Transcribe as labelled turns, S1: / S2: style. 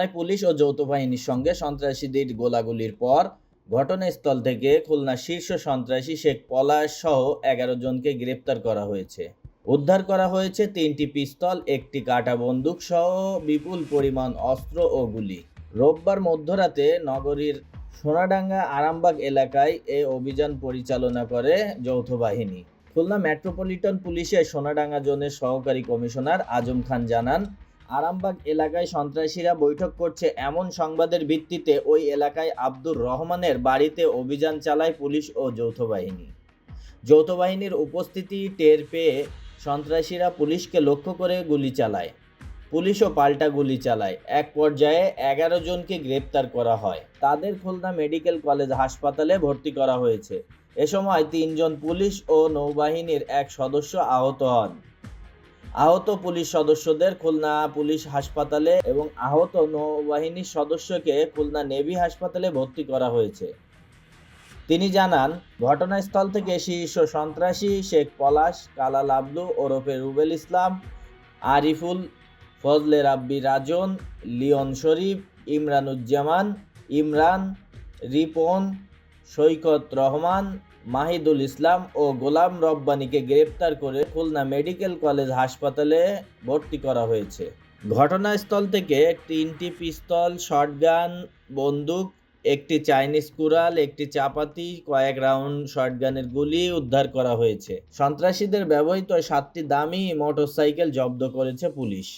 S1: খুলনায় পুলিশ ও যৌথ বাহিনীর সঙ্গে সন্ত্রাসীদের গোলাগুলির পর ঘটনাস্থল থেকে খুলনা শীর্ষ সন্ত্রাসী শেখ পলাশ সহ এগারো জনকে গ্রেপ্তার করা হয়েছে। উদ্ধার করা হয়েছে তিনটি পিস্তল, একটি কাটা বন্দুক সহ বিপুল পরিমাণ অস্ত্র ও গুলি। রোববার মধ্যরাতে নগরীর সোনাডাঙ্গা আরামবাগ এলাকায় এ অভিযান পরিচালনা করে যৌথ বাহিনী। খুলনা মেট্রোপলিটন পুলিশের সোনাডাঙ্গা জোনের সহকারী কমিশনার আজম খান জানান আরামবাগ এলাকায় সন্ত্রাসীরা বৈঠক করছে। এমন সংবাদের ভিত্তিতে ওই এলাকায় আব্দুর রহমানের বাড়িতে অভিযান চালায় পুলিশ ও যৌথ বাহিনী। যৌথ বাহিনীর উপস্থিতি টের পেয়ে সন্ত্রাসীরা পুলিশকে লক্ষ্য করে গুলি চালায়। পুলিশও পাল্টা গুলি চালায়। এক পর্যায়ে এগারো জনকে গ্রেপ্তার করা হয়। তাদের খুলনা মেডিকেল কলেজ হাসপাতালে ভর্তি করা হয়েছে। এ সময় তিনজন পুলিশ ও নৌবাহিনীর এক সদস্য আহত হন। আহত পুলিশ সদস্যদের খুলনা পুলিশ হাসপাতালে এবং আহত নৌবাহিনীর সদস্যকে খুলনা নেভি হাসপাতালে ভর্তি করা হয়েছে। তিনি জানান, ঘটনাস্থল থেকে শীর্ষ সন্ত্রাসী শেখ পলাশ কালা লাবলু ওরফে রুবেল ইসলাম, আরিফুল, ফজলে রাব্বি রাজন, লিওন শরীফ, ইমরানুজ্জামান, ইমরান, রিপন, সৈকত রহমান মাহিদুল ইসলাম ও গোলাম রব্বানীকে গ্রেপ্তার করে খুলনা মেডিকেল কলেজ হাসপাতালে ভর্তি করা হয়েছে। ঘটনাস্থল থেকে তিনটি পিস্তল, শটগান, বন্দুক, একটি চাইনিজ কুড়াল, একটি চাপাতি, কয়েক রাউন্ড শটগানের গুলি উদ্ধার করা হয়েছে। সন্ত্রাসীদের ব্যবহৃত সাতটি দামি মোটরসাইকেল জব্দ করেছে পুলিশ।